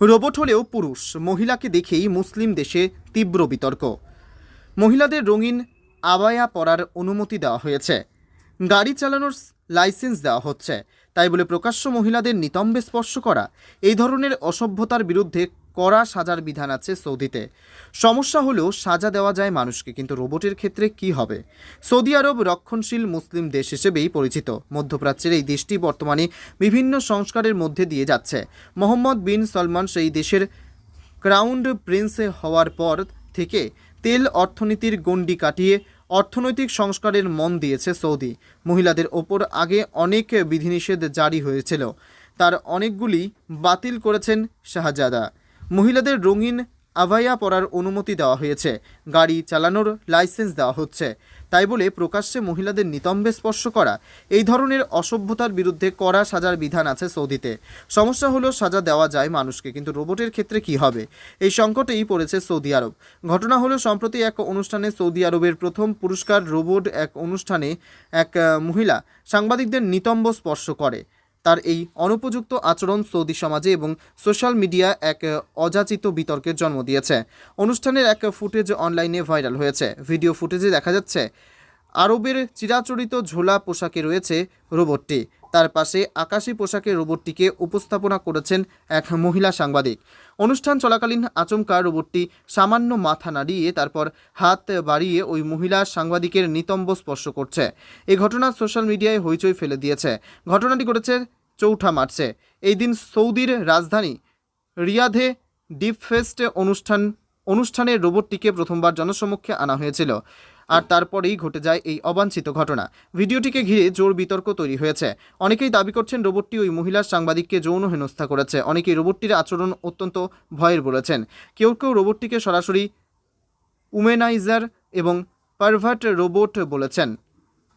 Robot হলেও পুরুষ। মহিলাকে দেখেই মুসলিম দেশে তীব্র বিতর্ক। মহিলাদের রঙিন আবায়া পরার অনুমতি দেওয়া হয়েছে। গাড়ি চালানোর লাইসেন্স দেওয়া হচ্ছে। তাই বলে প্রকাশ্য মহিলাদের নিতম্বে স্পর্শ করা, এই ধরনের অসভ্যতার বিরুদ্ধে কড়া সাজার বিধান আছে সৌদিতে। সমস্যা হলেও সাজা দেওয়া যায় মানুষকে, কিন্তু রোবটের ক্ষেত্রে কি হবে? সৌদি আরব রক্ষণশীল মুসলিম দেশ হিসেবেই পরিচিত। মধ্যপ্রাচ্যের এই দেশটি বর্তমানে বিভিন্ন সংস্কারের মধ্যে দিয়ে যাচ্ছে। মোহাম্মদ বিন সলমান সেই দেশের ক্রাউন প্রিন্সে হওয়ার পর থেকে তেল অর্থনীতির গণ্ডি কাটিয়ে অর্থনৈতিক সংস্কারের মন দিয়েছে সৌদি। মহিলাদের ওপর আগে অনেক বিধিনিষেধ জারি হয়েছিল। তার অনেকগুলি বাতিল করেছেন শাহজাদা। মহিলাদের রঙিন আভাইয়া পরার অনুমতি দেওয়া হয়েছে। গাড়ি চালানোর লাইসেন্স দেওয়া হচ্ছে। তাই বলে প্রকাশ্যে মহিলাদের নিতম্বে স্পর্শ করা, এই ধরনের অসভ্যতার বিরুদ্ধে কড়া সাজার বিধান আছে সৌদিতে। সমস্যা হলো সাজা দেওয়া যায় মানুষকে, কিন্তু রোবটের ক্ষেত্রে কি হবে? এই সংকটেই পড়েছে সৌদি আরব। ঘটনা হলো, সম্প্রতি এক অনুষ্ঠানে সৌদি আরবের প্রথম পুরস্কার রোবট এক অনুষ্ঠানে এক মহিলা সাংবাদিকদের নিতম্ব স্পর্শ করে। তার এই অনুপযুক্ত আচরণ সৌদি সমাজে এবং সোশ্যাল মিডিয়া এক অযাচিত বিতর্কের জন্ম দিয়েছে। অনুষ্ঠানের এক ফুটেজ অনলাইনে ভাইরাল হয়েছে। ভিডিও ফুটেজে দেখা যাচ্ছে আরবের চিরাচরিত ঝোলা পোশাকে রয়েছে রোবটটি। তার পাশে আকাশি পোশাকে রোবটটিকে উপস্থাপনা করেছেন এক মহিলা সাংবাদিক। অনুষ্ঠান চলাকালীন আচমকা রোবটটি সামান্য মাথা নাড়িয়ে তারপর হাত বাড়িয়ে ওই মহিলা সাংবাদিকের নিতম্ব স্পর্শ করছে। এই ঘটনা সোশ্যাল মিডিয়ায় হইচই ফেলে দিয়েছে। ঘটনাটি ঘটেছে চৌঠা মার্চে। এই দিন সৌদির রাজধানী রিয়াধে ডিপ ফেস্ট অনুষ্ঠান, অনুষ্ঠানে রোবটটিকে প্রথমবার জনসমক্ষে আনা হয়েছিল। আর তারপরেই ঘটে যায় এই অবাঞ্ছিত ঘটনা। ভিডিওটিকে ঘিরে জোর বিতর্ক তৈরি হয়েছে। অনেকেই দাবি করছেন রোবটটি ওই মহিলার সাংবাদিককে যৌন হেনস্থা করেছে। অনেকেই রোবটটির আচরণ অত্যন্ত ভয়ের বলেছেন। কেউ কেউ রোবটটিকে সরাসরি উমেনাইজার এবং পারভার্ট রোবট বলেছেন।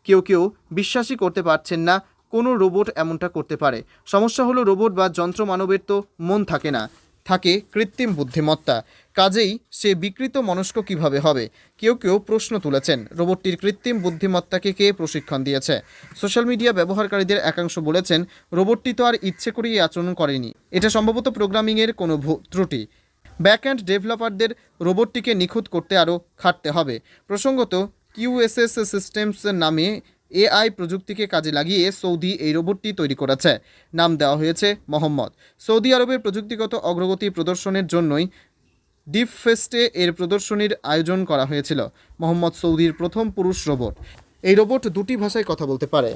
কেউ কেউ বিশ্বাসই করতে পারছেন না, কোনো রোবট এমনটা করতে পারে। সমস্যা হলো রোবট বা যন্ত্র মানবের তো মন থাকে না, থাকে কৃত্রিম বুদ্ধিমত্তা। কাজেই সে বিকৃত মনস্ক কীভাবে হবে? কেউ কেউ প্রশ্ন তুলেছেন। রোবটটির কৃত্রিম বুদ্ধিমত্তাকে কে প্রশিক্ষণ দিয়েছে? সোশ্যাল মিডিয়া ব্যবহারকারীদের একাংশ বলেছেন, রোবটটি তো আর ইচ্ছে করেই আচরণ করেনি। এটা সম্ভবত প্রোগ্রামিংয়ের কোনো ত্রুটি। ব্যাকএন্ড ডেভেলপারদের রোবটটিকে নিখুঁত করতে আরও খাটতে হবে। প্রসঙ্গত কিউএসএস সিস্টেমস নামে এআই প্রযুক্তিকে কাজে লাগিয়ে সৌদি এই রোবটটি তৈরি করেছে। নাম দেওয়া হয়েছে মোহাম্মদ। সৌদি আরবের প্রযুক্তিগত অগ্রগতি প্রদর্শনের জন্যই ডিপ ফেস্টে এর প্রদর্শনীর আয়োজন করা হয়েছিল। মোহাম্মদ সৌদির প্রথম পুরুষ রোবট। এই রোবট দুটি ভাষায় কথা বলতে পারে।